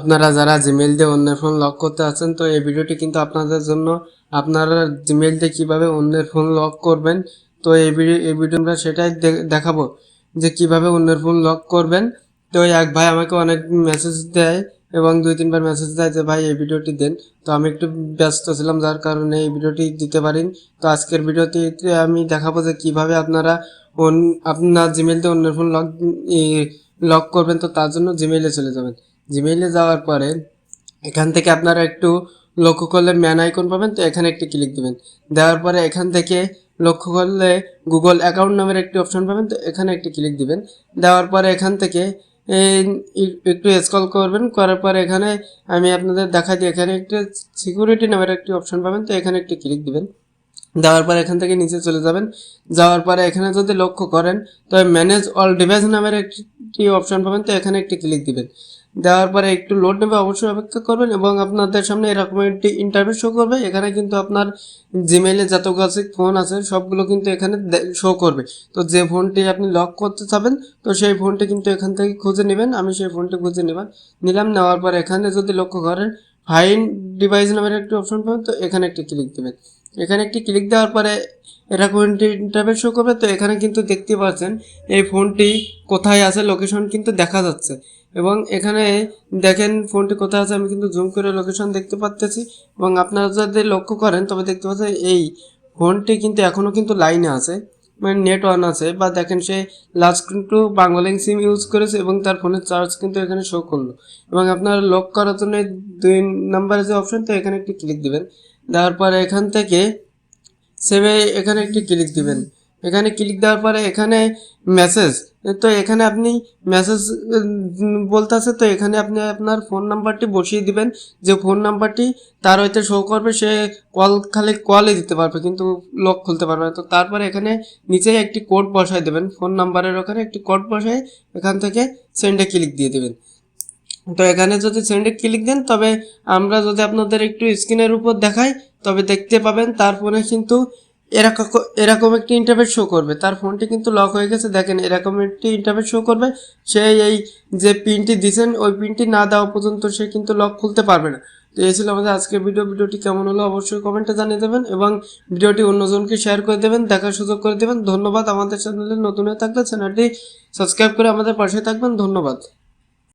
আপনারা যারা জিমেইল দিয়ে অন্যের ফোন লক করতে আছেন, তো এই ভিডিওটি কিন্তু আপনাদের জন্য আপনারা জিমেইল দিয়ে কীভাবে অন্যের ফোন লক করবেন, তো এই ভিডিও এই ভিডিও আমরা সেটাই দেখাবো যে কীভাবে অন্যের ফোন লক করবেন। তো এক ভাই আমাকে অনেক মেসেজ দেয় এবং দুই, তিনবার মেসেজ দেয় যে, ভাই, এই ভিডিওটি দেন। তো আমি একটু ব্যস্ত ছিলাম, যার কারণে এই ভিডিওটি দিতে পারিনি। তো আজকের ভিডিওতে আমি দেখাবো যে কীভাবে আপনারা আপনার জিমেইল দিয়ে অন্যের ফোন লক লক করবেন, তো তার জন্য জিমেইলে চলে যাবেন। জিমেইলে যাওয়ার পরে এখান থেকে আপনারা একটু লক্ষ্য করলে ম্যান আইকন পাবেন, তো এখানে একটি ক্লিক দিবেন। দেওয়ার পরে এখান থেকে লক্ষ্য করলে গুগল অ্যাকাউন্ট নামের একটি অপশন পাবেন, তো এখানে একটি ক্লিক দিবেন। দেওয়ার পরে এখান থেকে একটু স্কল করবেন, করার পরে এখানে আমি আপনাদের দেখাই দিই, এখানে একটি সিকিউরিটি নামের একটি অপশন পাবেন, তো এখানে একটি ক্লিক দিবেন। দেওয়ার পরে এখান থেকে নিচে চলে যাবেন। যাওয়ার পরে এখানে যদি লক্ষ্য করেন, তো ম্যানেজ অল ডিভাইস নামের একটি অপশন পাবেন, তো এখানে একটি ক্লিক দিবেন। দেওয়ার পরে একটু লোড নেবে, অবশ্যই অপেক্ষা করবেন এবং আপনাদের সামনে এরকম একটি ইন্টারভিউ শো করবে। এখানে কিন্তু আপনার জিমেইলে যত আছে ফোন আছে, সবগুলো কিন্তু এখানে শো করবে। তো যে ফোনটি আপনি লক করতে চাবেন, তো সেই ফোনটি কিন্তু এখান থেকে খুঁজে নেবেন। আমি সেই ফোনটি খুঁজে নেবেন নিলাম। নেওয়ার পর এখানে যদি লক্ষ্য করেন ফাইন ডিভাইস নামের একটি অপশন পাবেন, তো এখানে একটি ক্লিক দেবেন। এখানে একটি ক্লিক দেওয়ার পরে এটা এরকম ইন্টারভিউ শো করবে, তো এখানে কিন্তু দেখতে পাচ্ছেন এই ফোনটি কোথায় আছে লোকেশন কিন্তু দেখা যাচ্ছে। এবং এখানে দেখেন ফোনটি কোথায় আছে, আমি কিন্তু জুম করে লোকেশন দেখতে পাচ্তেছি এবং আপনারা যদি লক্ষ্য করেন, তবে দেখতে পাচ্ছেন এই ফোনটি কিন্তু এখনও কিন্তু লাইনে আছে মানে নেট অন আছে। বা দেখেন সে লাস্ট কিন্তু বাংলালিং সিম ইউজ করেছে এবং তার ফোনের চার্জ কিন্তু এখানে শো করল। এবং আপনার লক করার জন্য দুই নাম্বারে যে অপশন তো এখানে একটি ক্লিক দিবেন। দেওয়ার পরে এখান থেকে সেভে এখানে একটি ক্লিক দিবেন। এখানে ক্লিক দেওয়ার পরে এখানে মেসেজ তো এখানে আপনি মেসেজ বলতেছে, তো এখানে আপনি আপনার ফোন নাম্বারটি বসিয়ে দিবেন। যে ফোন নাম্বারটি তার হইতে শো করবে, সে কল খালি কলই দিতে পারবে, কিন্তু লক খুলতে পারবে না। তো তারপরে এখানে নিচে একটি কোড বসায় দেবেন। ফোন নাম্বারের ওখানে একটি কোড বসায় এখান থেকে সেন্ডে ক্লিক দিয়ে দেবেন। তো এখানে যদি সেন্ডে ক্লিক দেন, তবে আমরা যদি আপনাদের একটু স্ক্রিনের উপর দেখাই, তবে দেখতে পাবেন, তার ফোনে কিন্তু এরকম এরকম একটি ইন্টারভেট শো করবে। তার ফোনটি কিন্তু লক হয়ে গেছে। দেখেন, এরকম একটি ইন্টারভেট শো করবে। সে এই যে পিনটি দিছেন ওই পিনটি না দেওয়া পর্যন্ত সে কিন্তু লক খুলতে পারবে না। তো এই ছিল আমাদের আজকের ভিডিও ভিডিওটি কেমন হলো অবশ্যই কমেন্টে জানিয়ে দেবেন এবং ভিডিওটি অন্যজনকে শেয়ার করে দেবেন, দেখার সুযোগ করে দেবেন। ধন্যবাদ আমাদের চ্যানেলে নতুন হয়ে থাকলে চ্যানেলটি সাবস্ক্রাইব করে আমাদের পাশে থাকবেন। ধন্যবাদ।